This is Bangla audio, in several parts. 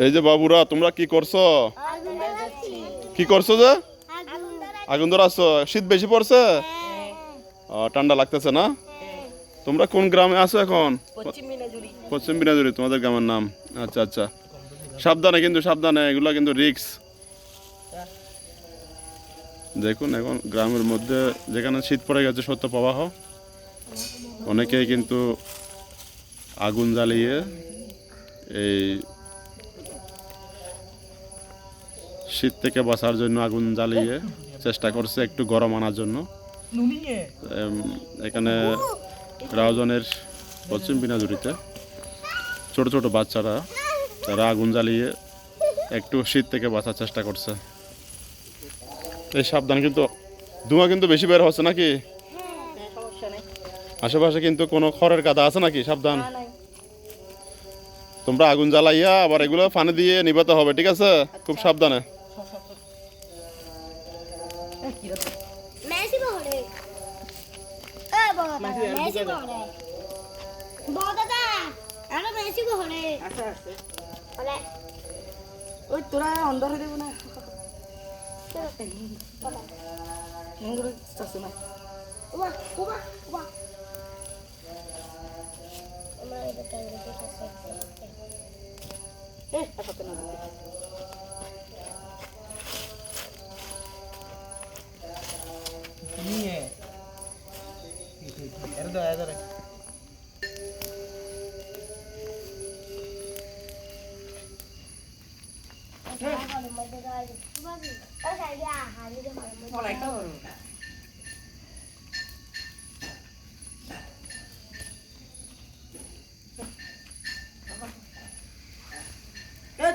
এই যে বাবুরা তোমরা কি করছ? কি করছ যে? আগুন ধরাচ্ছ। শীত বেশি পড়ছে? ও, ঠান্ডা লাগতেছে না? তোমরা কোন গ্রামে আছো এখন? পশ্চিম বিনাজুরি তোমাদের গ্রামের নাম। আচ্ছা আচ্ছা। সাবধানে কিন্তু সাবধানে এগুলো কিন্তু রিক্স দেখুন এখন গ্রামের মধ্যে যেখানে শীত পড়ে গেছে সত্য প্রবাহ অনেকেই কিন্তু আগুন জ্বালিয়ে এই শীত থেকে বাঁচার জন্য আগুন জ্বালিয়ে চেষ্টা করছে একটু গরম আনার জন্য। এখানে রাউজনের পশ্চিম বিনাজুরিতে ছোট ছোট বাচ্চারা তারা আগুন জ্বালিয়ে একটু শীত থেকে বাঁচার চেষ্টা করছে। এই সাবধান কিন্তু ধোঁয়া কিন্তু বেশি বের হচ্ছে নাকি? আশেপাশে কিন্তু কোনো খড়ের কাদা আছে নাকি? সাবধান। তোমরা আগুন জ্বালাইয়া আবার এগুলো পানি দিয়ে নিভাতে হবে ঠিক আছে? খুব সাবধানে। মেসি বহরে এ বড় মেসি বহরে বড় দাদা আরে মেসি বহরে আচ্ছা আছে বলে ওই তোরা অন্ধরে দেবো না মঙ্গল চাষে না উমা উমা উমা আমরা এটা কাজ করতে এ আসাতে না ಎರಡು ಆದರೆ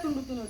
ತುಂಡು ತುಂಡು